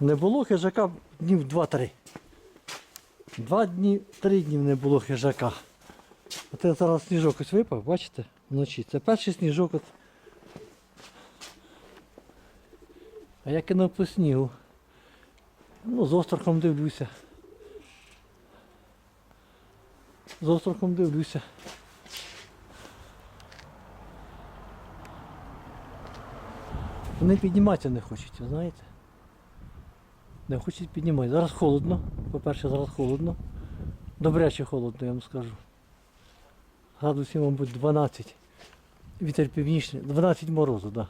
Не було хижака днів 2-3. Два дні, три дні не було хижака. А це зараз сніжок ось випав, бачите, вночі. Це перший сніжок. От. А я кинув по снігу. Ну, з острахом дивлюся. З острахом дивлюся. Вони підніматися не хочуть, знаєте? Не хочуть піднімати. Зараз холодно. По-перше, зараз холодно. Добряче холодно, я вам скажу. Градусів, мабуть, 12. Вітер північний. 12 морозу, так. Да.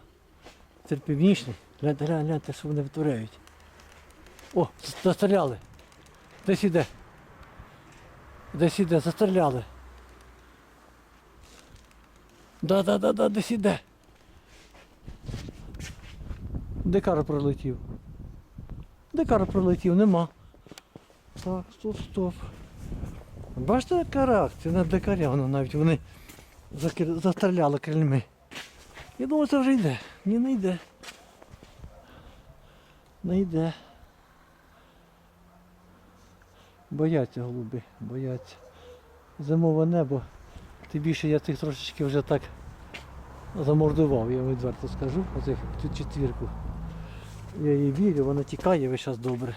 Вітер північний. Гляньте, гляньте, гляньте, що вони витворяють. О, застріляли. Десь іде. Десь іде, застріляли. Да-да-да-да, десь іде. Декар пролетів. Декар пролетів, нема. Так, стоп, стоп. Бачите, яка на дикаря, воно навіть вони застріляли крильми. Я думаю, це вже йде. Ні, не йде. Не йде. Бояться голуби, бояться. Зимове небо. Тим більше я цих трошечки вже так замордував, я відверто скажу, оцих цю четвірку. Я їй вірю, вона тікає весь час добре.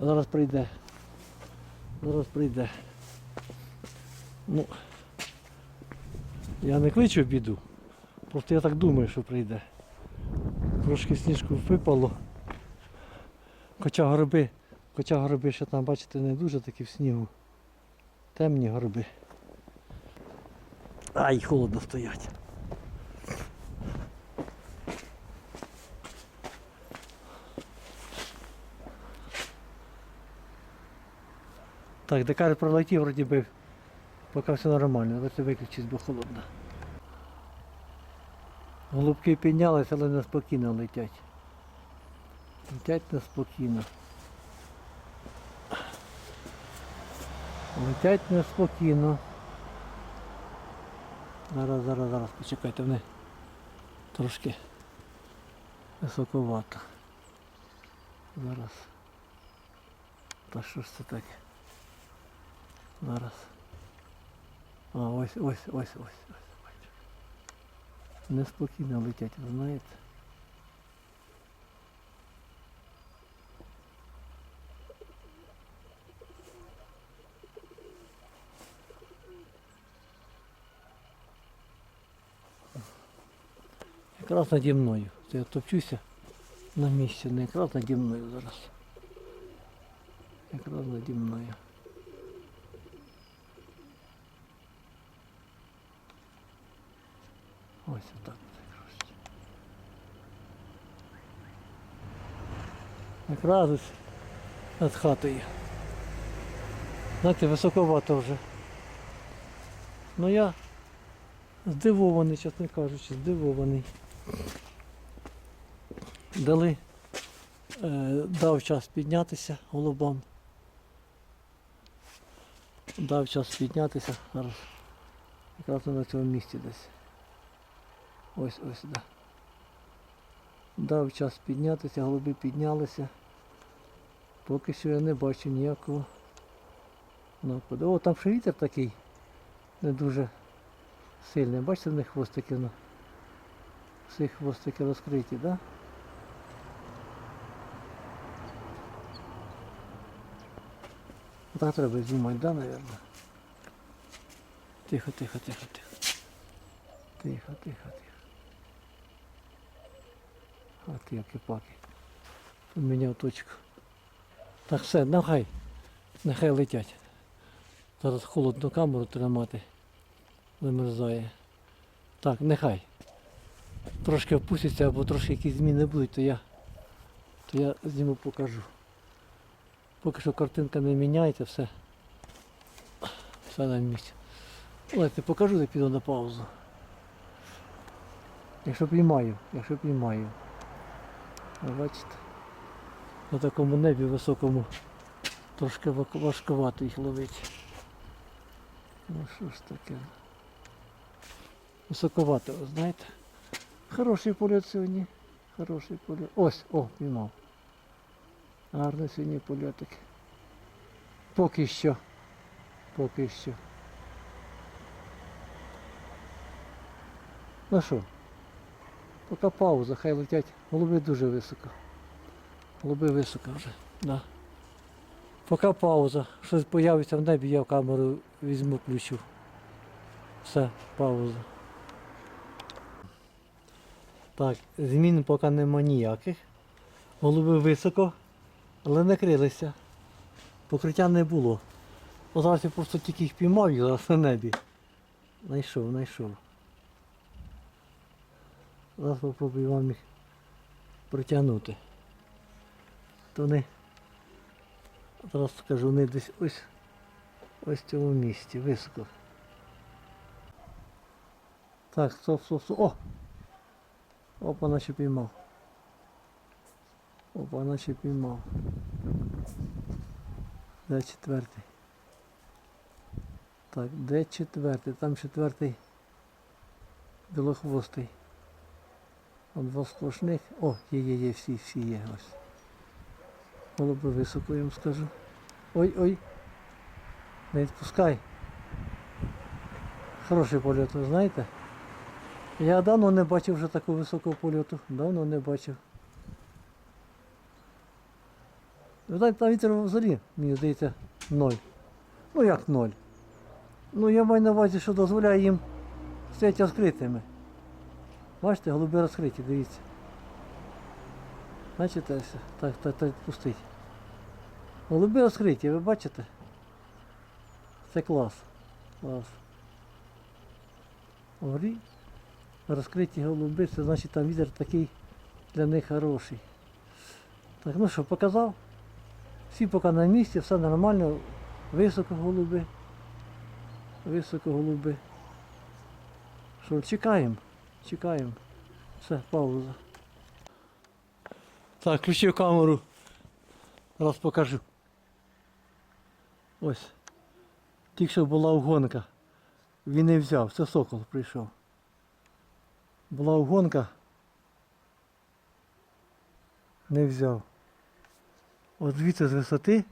Зараз прийде. Зараз прийде. Ну, я не кличу біду. Просто я так думаю, що прийде. Трошки сніжку випало. Хоча гороби, хоча гороби ще там, бачите, не дуже такі в снігу. Темні гороби. Ай, холодно стоять. Так, декар пролетів, вроді би, поки все нормально, але це виключить, бо холодно. Голубки піднялися, але неспокійно летять. Летять неспокійно. Летять неспокійно. Зараз, зараз, зараз, почекайте, вони трошки високовато. Зараз. Та що ж це таке? Зараз. А, ось, ось, ось, ось, ось. бачу. Неспокійно летять, ви знаєте. Якраз наді мною. Це я топчуся на місці, не якраз наді мною зараз. Якраз наді мною. Ось отак трошки. Якраз ось над хатою. Знаєте, високовато вже. Ну я здивований, чесно кажучи, здивований. Дали, е, дав час піднятися голубам. Дав час піднятися. Зараз якраз на цьому місці десь. Ось ось, да. Дав час піднятися, голуби піднялися. Поки що я не бачу ніякого нападу. О, там ще вітер такий не дуже сильний. Бачите, в них хвостики, ну, всі хвостики розкриті, так? Да? Так треба знімати, да, мабуть? Тихо, тихо, тихо, тихо. Тихо, тихо, тихо. А ти паки. Поміняв точку. Так все, нехай. Нехай летять. Зараз холодно камеру тримати. Вимерзає. Так, нехай. Трошки опустяться або трошки якісь зміни будуть, то я, то я зніму покажу. Поки що картинка не міняється, все. Все на місці. Давайте покажу, я піду на паузу. Якщо піймаю, якщо піймаю. Ви бачите? На такому небі високому трошки важкувато їх ловити. Ну що ж таке? Високовато, знаєте? Хороший польот сьогодні. Хороший польот. Ось, о, піймав. Гарний сьогодні польотик. Поки що. Поки що. Ну що? Поки пауза, хай летять. Голуби дуже високо. Голуби високо вже. Да. Поки пауза. Щось появиться в небі, я в камеру візьму ключу. Все, пауза. Так, змін поки нема ніяких. Голуби високо, але не крилися. Покриття не було. Зараз я просто тільки їх піймав зараз на небі. Найшов, знайшов. Зараз спробую вам їх притягнути. То вони, зараз скажу, вони десь ось, ось в цьому місці, високо. Так, стоп, стоп, стоп. О! Опа, наче піймав. Опа, наче піймав. Де четвертий? Так, де четвертий? Там четвертий білохвостий. От два. О, є, є, є, всі, всі є. Ось. Високо, я скажу. Ой, ой. Не відпускай. Хороший польот, ви знаєте? Я давно не бачив вже такого високого польоту. Давно не бачив. Ви знаєте, там вітер взагалі, мені здається, ноль. Ну як ноль? Ну я маю на увазі, що дозволяє їм стояти розкритими. Бачите, голуби розкриті, дивіться. Бачите? Так, так, так, пустить. Голуби розкриті, ви бачите? Це клас. Клас. Горі. Розкриті голуби, це значить там вітер такий для них хороший. Так, ну що, показав? Всі поки на місці, все нормально. Високо голуби. Високо голуби. Що, чекаємо, чекаємо. Все, пауза. Так, включив камеру. Раз покажу. Ось. Тільки що була угонка. Він не взяв, це сокол прийшов. Була угонка. Не взяв. От звідси з висоти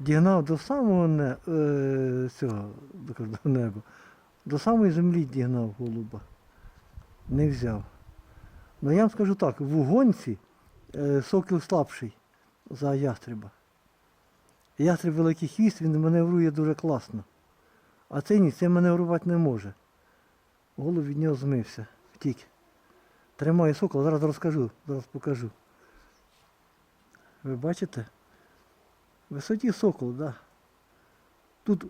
дігнав до самого не, е, цього, до, неба. До самої землі дігнав голуба. Не взяв. Ну я вам скажу так, в угонці е, сокіл слабший за ястреба. Ястреб великий хвіст, він маневрує дуже класно. А цей ні, цей маневрувати не може. Голуб від нього змився, втік. Тримає сокол, зараз розкажу, зараз покажу. Ви бачите? Висоті сокол, так. Да. Тут е,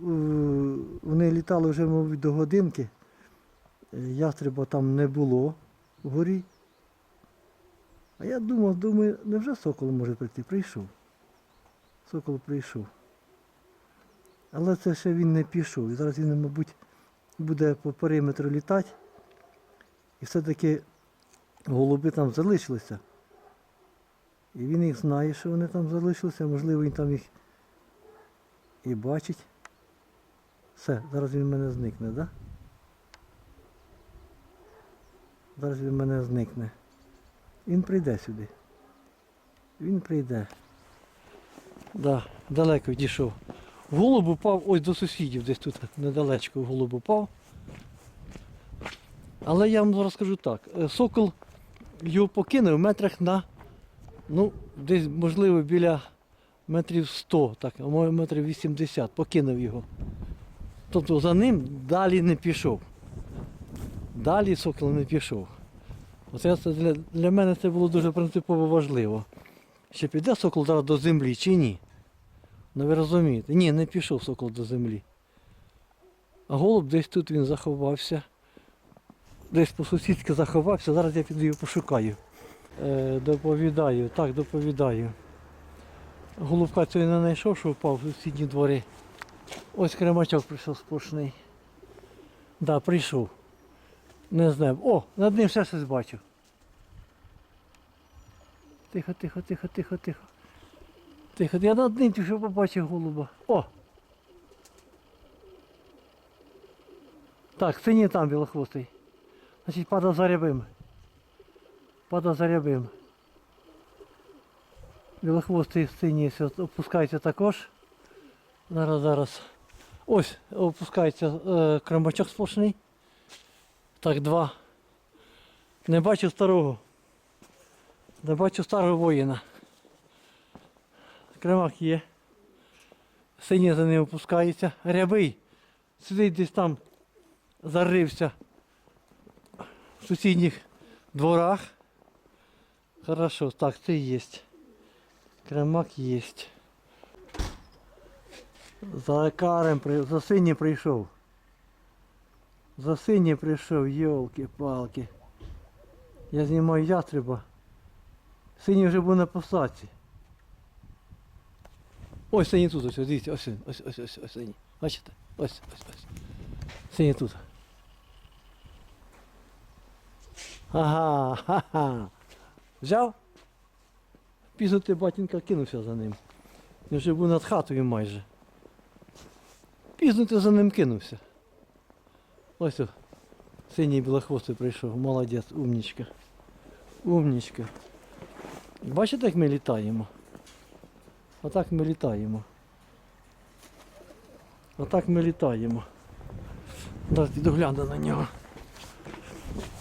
вони літали вже, мабуть, до годинки. Е, Ястреба там не було вгорі. А я думав, думаю, невже сокол може прийти? Прийшов. Сокол прийшов. Але це ще він не пішов. І зараз він, мабуть, буде по периметру літати. І все-таки голуби там залишилися. І він їх знає, що вони там залишилися, можливо, він там їх і бачить. Все, зараз він в мене зникне, так? Да? Зараз він в мене зникне. Він прийде сюди. Він прийде. Да, далеко відійшов. Голуб упав ось до сусідів, десь тут недалечко голуб упав. Але я вам зараз скажу так. е, Сокол його покинув в метрах на, ну, десь, можливо, біля метрів 100, так, а може метрів 80, покинув його. Тобто за ним далі не пішов. Далі сокол не пішов. Оце це для, для мене це було дуже принципово важливо. Чи піде сокол зараз до землі, чи ні? Ну ви розумієте? Ні, не пішов сокол до землі. А голуб десь тут він заховався. Десь по сусідськи заховався, зараз я піду його пошукаю. Е, доповідаю, так, доповідаю. Голубка цього не знайшов, що впав в сусідні двори. Ось кремачок прийшов сплошний. Да, прийшов. Не знаю. О, над ним ще щось бачу. Тихо, тихо, тихо, тихо, тихо. Тихо, я над ним тільки побачив голуба. О! Так, синій там білохвостий. Значить, падав за рябим. Падав за рябим. Білохвостий синій опускається також. Зараз, зараз. Ось опускається е, кремачок сплошний. Так, два. Не бачу старого. Не бачу старого воїна. Кремак є. Синій за ним опускається. Рябий. Сидить десь там, зарився в сусідніх дворах. Хорошо, так, це є. Кремак є. За карем, за синім прийшов. За синім прийшов, йолки-палки. Я знімаю ястреба. Синій вже був на посадці. Ось синій тут, ось, дивіться, ось, він, ось, ось, ось, ось синій. Бачите? Ось, ось, ось. Синій тут. Ага, ха-ха. Взяв? Пізно ти батінка кинувся за ним. Він вже був над хатою майже. Пізно ти за ним кинувся. Ось о, синій білохвостий прийшов. Молодець, умнічка. Умнічка. Бачите, як ми літаємо? Отак ми літаємо. Отак ми літаємо. Зараз піду гляну на нього.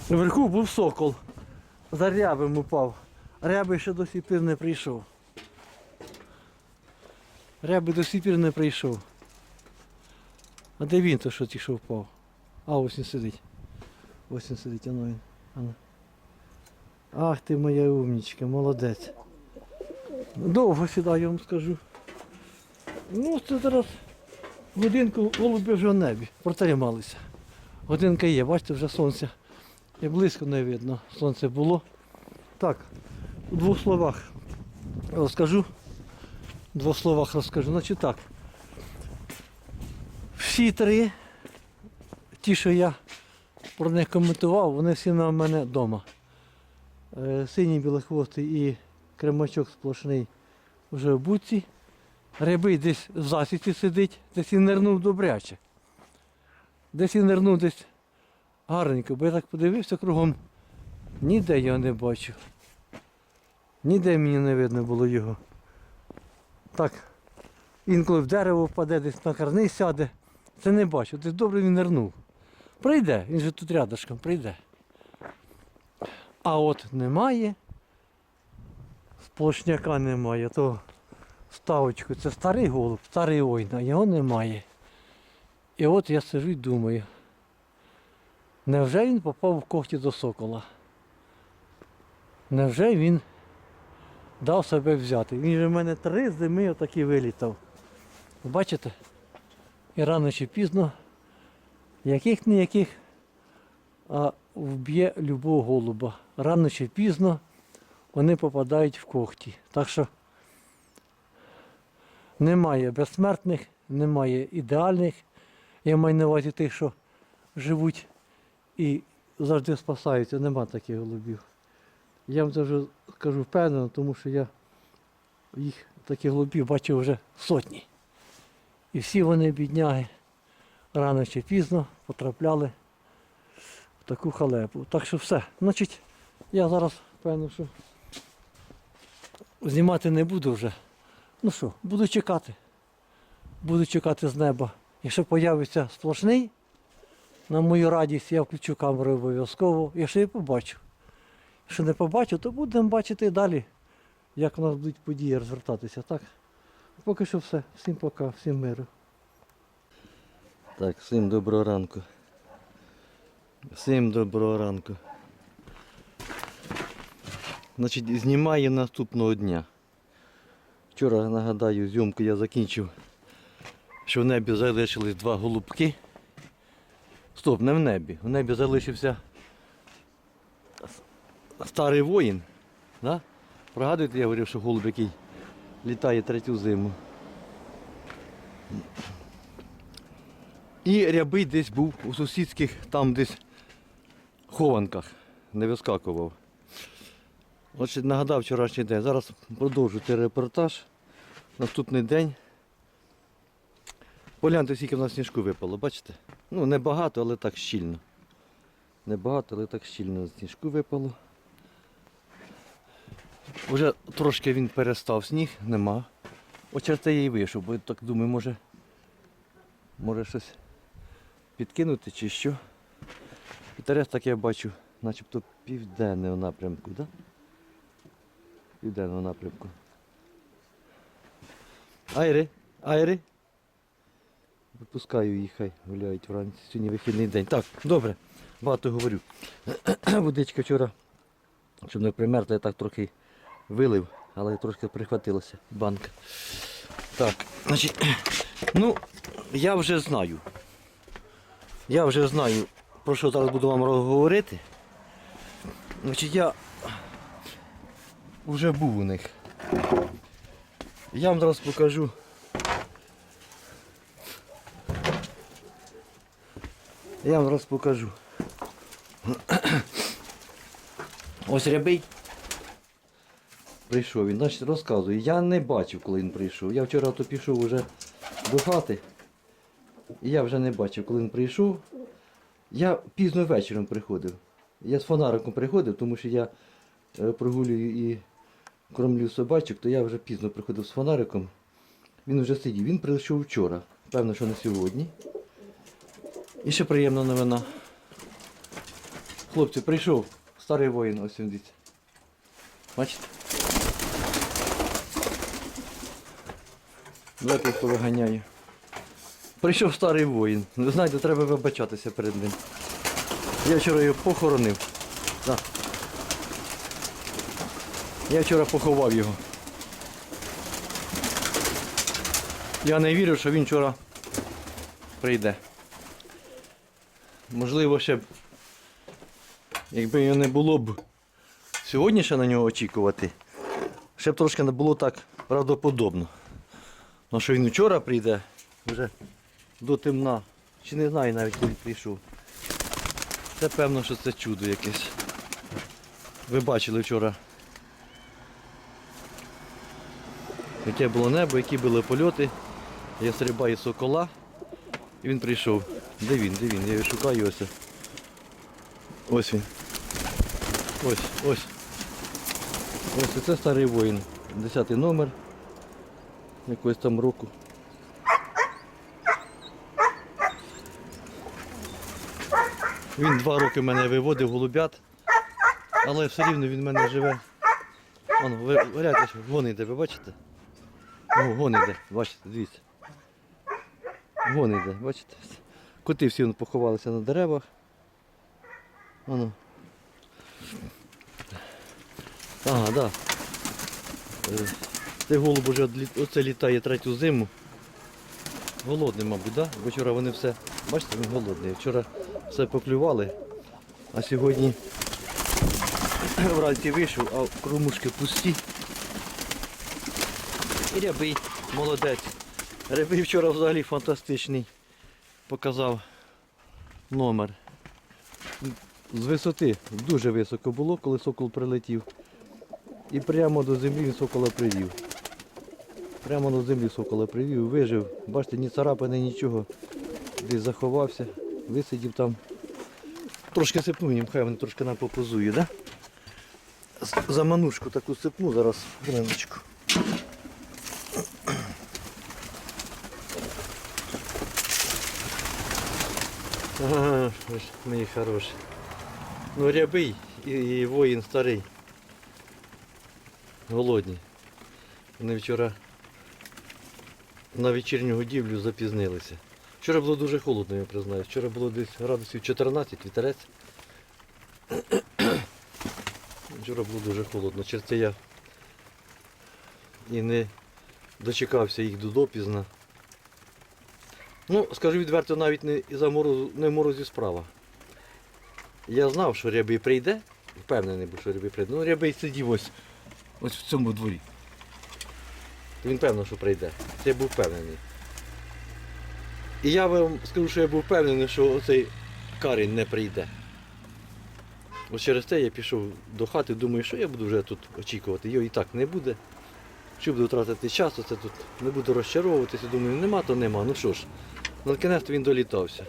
Вверху був сокол. За рябим упав. Рябий ще до сих пір не прийшов. Рябий до сих пір не прийшов. А де він то що ті що впав? А ось він сидить. Ось він сидить, ану він. Ану. Ах ти моя умнічка, молодець. Довго сідаю, я вам скажу. Ну, це зараз годинку голуби вже в небі. Протрималися. Годинка є, бачите, вже сонце. І близько не видно. Сонце було. Так, у двох словах розкажу. В двох словах розкажу. Значить так. Всі три, ті, що я про них коментував, вони всі на мене вдома. Е, Синій білохвостий і кремачок сплошний вже в буці. Рябий десь в засіці сидить, десь він нирнув добряче. Десь він нирнув десь гарненько, бо я так подивився кругом. Ніде його не бачу. Ніде мені не видно було його. Так, інколи в дерево впаде, десь на карниз сяде. Це не бачу. Десь добре він нирнув. Прийде, він же тут рядышком, прийде. А от немає. Сплошняка немає, то ставочку. Це старий голуб, старий ойн, а його немає. І от я сижу і думаю. Невже він попав в когті до сокола? Невже він дав себе взяти? Він же в мене три зими отакі вилітав. Бачите? І рано чи пізно, яких не яких, а вб'є любого голуба. Рано чи пізно вони попадають в когті. Так що немає безсмертних, немає ідеальних. Я маю на увазі тих, що живуть і завжди спасаються. Нема таких голубів. Я вам це вже кажу впевнено, тому що я їх таких голубів бачив вже сотні. І всі вони, бідняги, рано чи пізно потрапляли в таку халепу. Так що все. Значить, я зараз певно, що знімати не буду вже. Ну що, буду чекати. Буду чекати з неба. Якщо появиться сплошний, на мою радість я включу камеру обов'язково, якщо я побачу. Якщо не побачу, то будемо бачити далі, як у нас будуть події розвертатися. Так? Поки що все. Всім пока, всім миру. Так, всім доброго ранку. Всім доброго ранку. Значить, знімаю наступного дня. Вчора, нагадаю, зйомку я закінчив, що в небі залишились два голубки. Стоп, не в небі. В небі залишився старий воїн. Да? Пригадуєте, я говорив, що голуб, який літає третю зиму. І рябий десь був у сусідських там десь хованках, не вискакував. Отже, нагадав вчорашній день. Зараз продовжу цей репортаж. Наступний день. Погляньте, скільки в нас сніжку випало, бачите? Ну, не багато, але так щільно. Небагато, але так щільно сніжку випало. Уже трошки він перестав сніг, нема. Очерте я і вийшов, бо так думаю, може, може щось підкинути чи що. Вітерець, так я бачу, начебто південного напрямку? Да? Південного напрямку. Айри, айри. Випускаю їх, хай гуляють вранці. Сьогодні вихідний день. Так, добре, багато говорю. Водичка вчора, щоб не примерзла, я так трохи вилив, але трошки прихватилася банка. Так, значить, ну, я вже знаю. Я вже знаю, про що зараз буду вам говорити. Значить, я вже був у них. Я вам зараз покажу. Я вам зараз покажу. Ось рябий. Прийшов він, значить розказую. Я не бачив, коли він прийшов. Я вчора то пішов вже до хати. І я вже не бачив, коли він прийшов. Я пізно вечором приходив. Я з фонариком приходив, тому що я е, прогулюю і кормлю собачок, то я вже пізно приходив з фонариком. Він вже сидів. Він прийшов вчора. Певно, що не сьогодні. І ще приємна новина. Хлопці, прийшов старий воїн, ось він дивіться. Бачите? Давайте їх повиганяю. Прийшов старий воїн. Ви знаєте, треба вибачатися перед ним. Я вчора його похоронив. Так. Я вчора поховав його. Я не вірив, що він вчора прийде. Можливо, ще б, якби його не було б сьогодні ще на нього очікувати, ще б трошки не було так правдоподобно. Ну що він вчора прийде, вже до темна. Чи не знаю навіть, коли прийшов. Це певно, що це чудо якесь. Ви бачили вчора. Яке було небо, які були польоти. Я стрибаю сокола. І він прийшов. Де він? Де він? Я його шукаю ось. Ось він. Ось, ось. Ось це старий воїн. Десятий номер. Якогось там року. Він два роки мене виводив голубят, але все рівно він в мене живе. Воно, ви гляньте, вон йде, ви бачите? О, вон йде, бачите, дивіться. Вон йде, бачите? Коти всі вон поховалися на деревах. Воно. Ага, так. Да. Цей голуб уже оце літає третю зиму. Голодний, мабуть, да? Бо вчора вони все, бачите, він голодний. Вчора все поклювали, а сьогодні вранці вийшов, а кормушки пусті. І рябий, молодець. Рябий вчора взагалі фантастичний. Показав номер. З висоти дуже високо було, коли сокол прилетів. І прямо до землі він сокола привів. Прямо до землі сокола привів, вижив. Бачите, ні царапини, нічого. Десь заховався, висидів там. Трошки сипну їм, хай вони трошки нам попозує, да? Манушку таку сипну зараз хвилиночку. Ага, хороші. Ну рябий і, і воїн старий. Голодні. Вони вчора на вечірню годівлю запізнилися. Вчора було дуже холодно, я признаю. Вчора було десь градусів 14, вітерець. Вчора було дуже холодно. Через я і не дочекався їх до допізна. Ну, скажу відверто, навіть не за морозу, не в морозі справа. Я знав, що рябий прийде, впевнений був, що рябий прийде. Ну, рябий сидів ось, ось в цьому дворі. Він певно, що прийде. Це я був впевнений. І я вам скажу, що я був впевнений, що оцей Карін не прийде. Ось через те я пішов до хати, думаю, що я буду вже тут очікувати. Його і так не буде. Що буду тратити час, оце тут не буду розчаровуватися. Думаю, нема, то нема. Ну що ж, на кінець він долітався.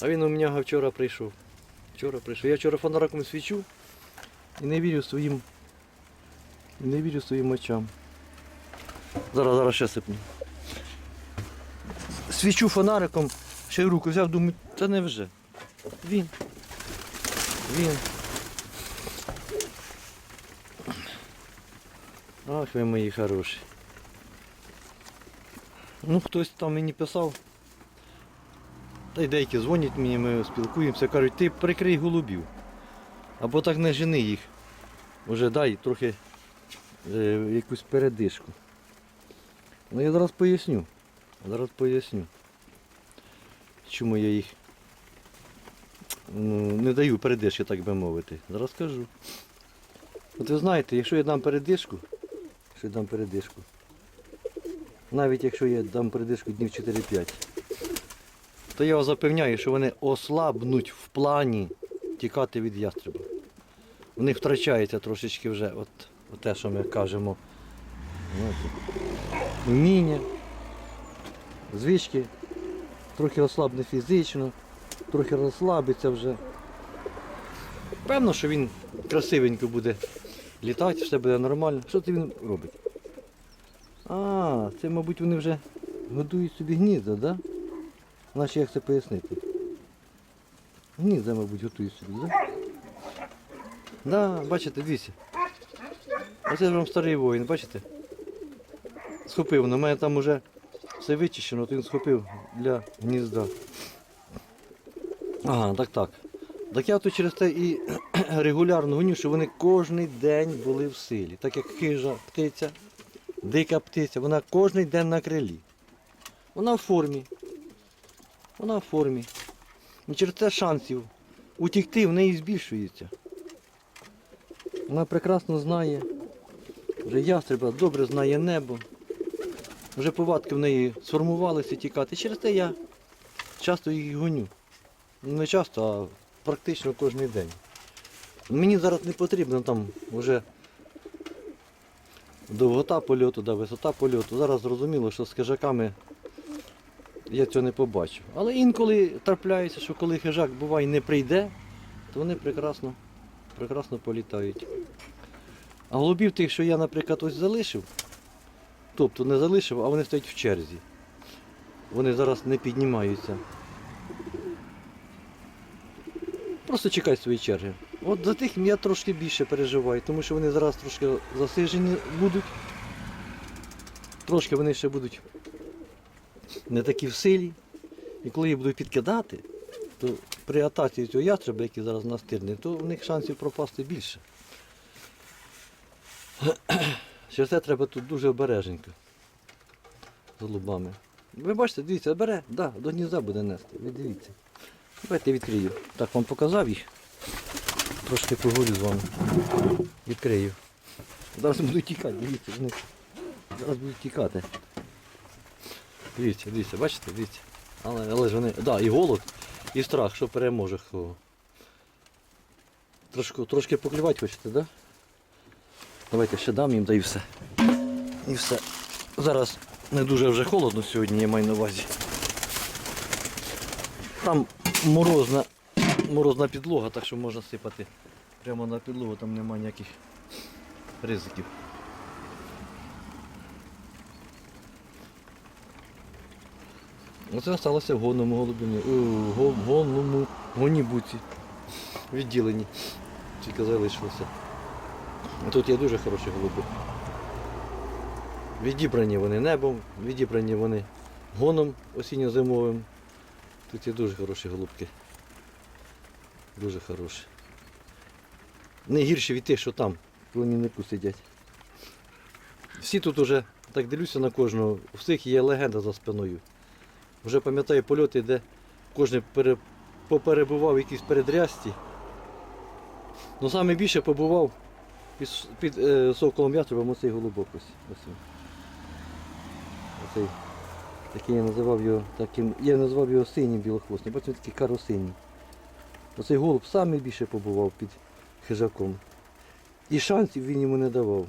А він у мене вчора прийшов. Вчора прийшов. Я вчора фонариком свічу і не вірю своїм. Не вірю своїм очам. Зараз, зараз ще сипну. Свічу фонариком, ще й руку взяв, думаю, та не вже. Він. Він. Ах ви мої хороші. Ну, хтось там мені писав. Та й деякі дзвонять мені, ми спілкуємося, кажуть, ти прикрий голубів. Або так не жени їх. Уже дай трохи е, якусь передишку. Ну я зараз поясню. Зараз поясню. Чому я їх ну, не даю передишки, так би мовити. Зараз скажу. От ви знаєте, якщо я дам передишку, якщо я дам передишку, навіть якщо я дам передишку днів 4-5, то я вас запевняю, що вони ослабнуть в плані тікати від ястреба. У них втрачається трошечки вже от, от те, що ми кажемо. знаєте, Вміння, звички, трохи ослабне фізично, трохи розслабиться вже. Певно, що він красивенько буде літати, все буде нормально. Що це він робить? А, це, мабуть, вони вже годують собі гнізда, так? Да? Значить, як це пояснити? Гнізда, мабуть, готують собі, так? Да? Да, бачите, дивіться. Оце вам старий воїн, бачите? Схопив. На мене там уже все вичищено, то він схопив для гнізда. Ага, так так. Так я то через те і регулярно гоню, що вони кожен день були в силі. Так як хижа птиця, дика птиця, вона кожен день на крилі. Вона в формі. Вона в формі. І через те шансів утікти в неї збільшується. Вона прекрасно знає, вже ястреба добре знає небо. Вже повадки в неї сформувалися тікати. Через те я часто їх гоню. Не часто, а практично кожен день. Мені зараз не потрібно там вже довгота польоту, да, висота польоту. Зараз зрозуміло, що з хижаками я цього не побачу. Але інколи трапляється, що коли хижак буває не прийде, то вони прекрасно, прекрасно політають. А голубів тих, що я, наприклад, ось залишив, тобто не залишив, а вони стоять в черзі. Вони зараз не піднімаються. Просто чекай своєї черги. От за тих я трошки більше переживаю, тому що вони зараз трошки засижені будуть. Трошки вони ще будуть не такі в силі. І коли їх будуть підкидати, то при атаці цього ястреба, який зараз настирний, то в них шансів пропасти більше. Через це треба тут дуже обереженько з голубами. Ви бачите, дивіться, бере, да, до гнізда буде нести. Ви дивіться. Давайте відкрию. Так вам показав їх. Трошки поговорю з вами. Відкрию. Зараз будуть тікати, дивіться, вони зараз будуть тікати. Дивіться, дивіться, бачите, дивіться. Але, але ж вони. Да, і голод, і страх, що переможе кого. Трошки, трошки поклювати хочете, так? Да? Давайте ще дам їм, да і все. І все. Зараз не дуже вже холодно сьогодні, я маю на увазі. Там морозна, морозна підлога, так що можна сипати прямо на підлогу, там немає ніяких ризиків. Оце залишилося в гонному голубині, в гонному гонібуці відділенні. Тільки залишилося. Тут є дуже хороші голуби. Відібрані вони небом, відібрані вони гоном осінньо-зимовим. Тут є дуже хороші голубки. Дуже хороші. Не гірші від тих, що там, племіннику сидять. Всі тут уже, так дивлюся на кожного, у всіх є легенда за спиною. Вже пам'ятаю польоти, де кожен пере, поперебував в якійсь передрясті. Ну саме більше побував під, під е, соколом яструбом оцей голубок ось. ось. Оцей. Такий я називав його таким. Я назвав його синім білохвостим. Бачите, він такий каросиній. Оцей голуб саме більше побував під хижаком. І шансів він йому не давав.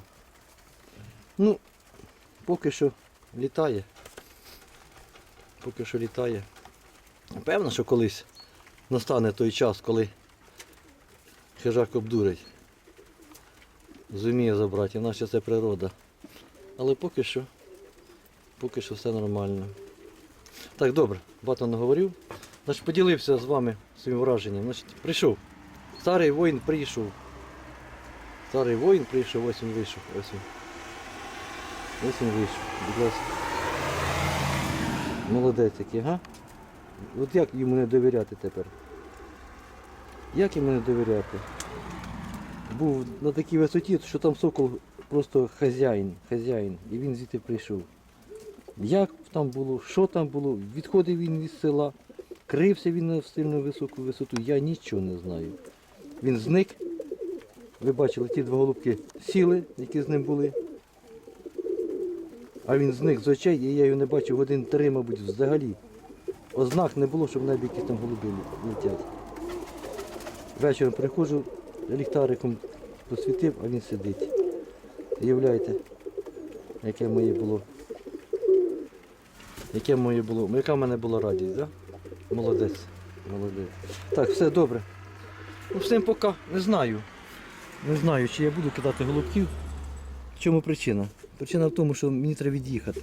Ну, поки що літає. Поки що літає. Певно, що колись настане той час, коли хижак обдурить. Зуміє забрати, іначе це природа. Але поки що, поки що все нормально. Так, добре, багато наговорив. Значить, поділився з вами своїм враженням. Значить, прийшов. Старий воїн прийшов. Старий воїн прийшов, ось він вийшов. Ось він. Ось він вийшов. Будь ласка. Молодець який, га? От як йому не довіряти тепер? Як йому не довіряти? Був на такій висоті, що там сокол просто хазяїн, хазяїн, і він звідти прийшов. Як там було, що там було, відходив він із села, крився він на сильно високу висоту, я нічого не знаю. Він зник. Ви бачили, ті два голубки сіли, які з ним були. А він зник з очей, і я його не бачив годин три, мабуть, взагалі. Ознак не було, щоб в небі якісь там голуби летять. Вечором приходжу, ліхтариком посвітив, а він сидить. Уявляєте, яке моє було. Яке моє було. Яка в мене була радість. Да? Молодець. Молодець. Так, все добре. Ну всім пока. Не знаю. Не знаю, чи я буду кидати голубків. В чому причина? Причина в тому, що мені треба від'їхати.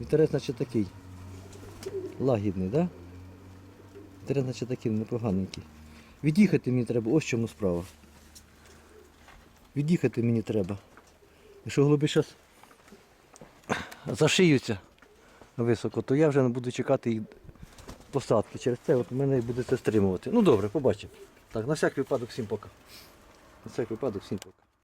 Інтерес, наче такий. Лагідний, так? Да? Інтерес, наче такий непоганенький. Від'їхати мені треба, ось чому справа. Від'їхати мені треба. Якщо голуби зараз зашиються високо, то я вже не буду чекати їх посадки. Через це от мене буде це стримувати. Ну добре, побачимо. Так, на всяк випадок всім пока. На всяк випадок всім пока.